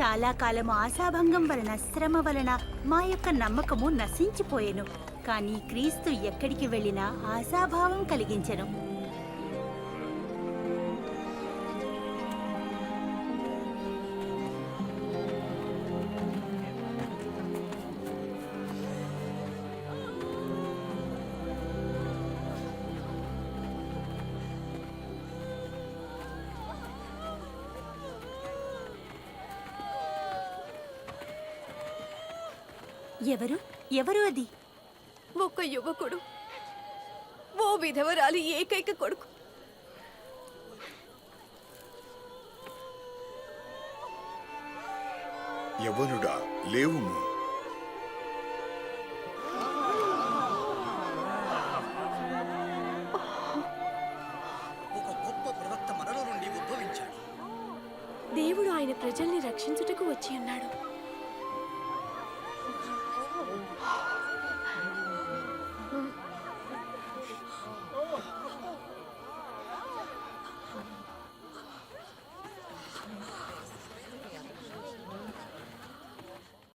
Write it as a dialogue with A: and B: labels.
A: చాలా కాలం ఆశాభంగం వలన శ్రమ వలన మా యొక్క నమ్మకము నశించిపోయెను. కానీ క్రీస్తు ఎక్కడికి వెళ్ళినా ఆశాభావం కలిగించెను. ఎవరు? ఎవరు అది?
B: ఒక యువకుడు. ఓ విధవరాలి ఏకైక కొడుకు.
C: యవనుడా లేవుము
D: ఒక గొప్ప ప్రవక్త మనలో నుండి ఉద్భవించాడు.
B: దేవుడు ఆయన ప్రజల్ని రక్షించుటకు వచ్చి ఉన్నాడు